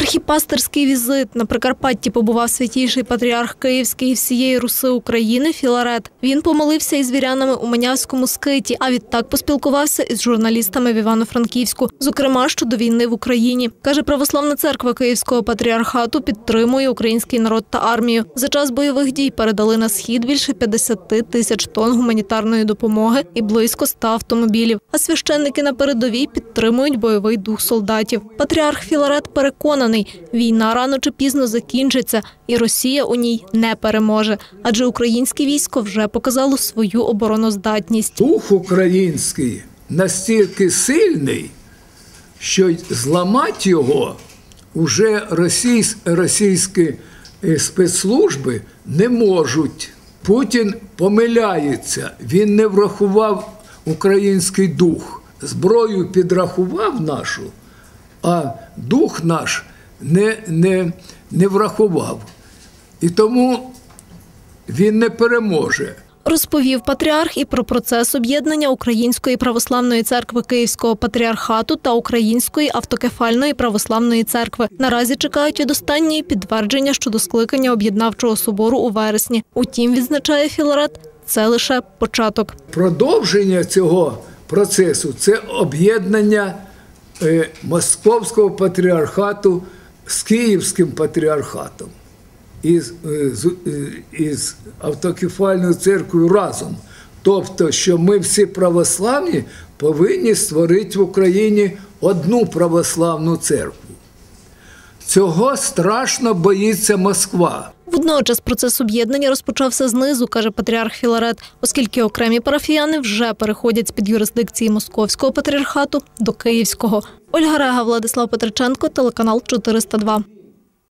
Архіпастерський візит на Прикарпатті побував святійший патріарх Київський і всієї Руси України Філарет. Він помолився із вірянами у Манявському скиті, а відтак поспілкувався із журналістами в Івано-Франківську, зокрема щодо війни в Україні. Каже, православна церква Київського патріархату підтримує український народ та армію. За час бойових дій передали на схід більше 50 тисяч тонн гуманітарної допомоги і близько 100 автомобілів. А священники на передовій підтримують бойовий дух солдатів. Патріарх Філарет переконаний, війна рано чи пізно закінчиться, і Росія у ній не переможе, адже українське військо вже показало свою обороноздатність. Дух український настільки сильний, що зламати його уже російсь, російські е, спецслужби не можуть. Путін помиляється, він не врахував український дух. Зброю підрахував нашу, а дух наш не, не, не врахував. І тому він не переможе. Розповів патріарх і про процес об'єднання Української православної церкви Київського патріархату та Української автокефальної православної церкви. Наразі чекають від останньої підтвердження щодо скликання об'єднавчого собору у вересні. Утім, відзначає Філарет, це лише початок. Продовження цього процесу це об'єднання е, Московського патріархату з Київським патріархатом із, е, з- е, із автокефальною церквою разом. Тобто, що ми всі православні повинні створити в Україні одну православну церкву. Цього страшно боїться Москва. Водночас процес об'єднання розпочався знизу, каже патріарх Філарет, оскільки окремі парафіяни вже переходять з під юрисдикції Московського патріархату до Київського. Ольга Рега, Владислав Петриченко, телеканал 402.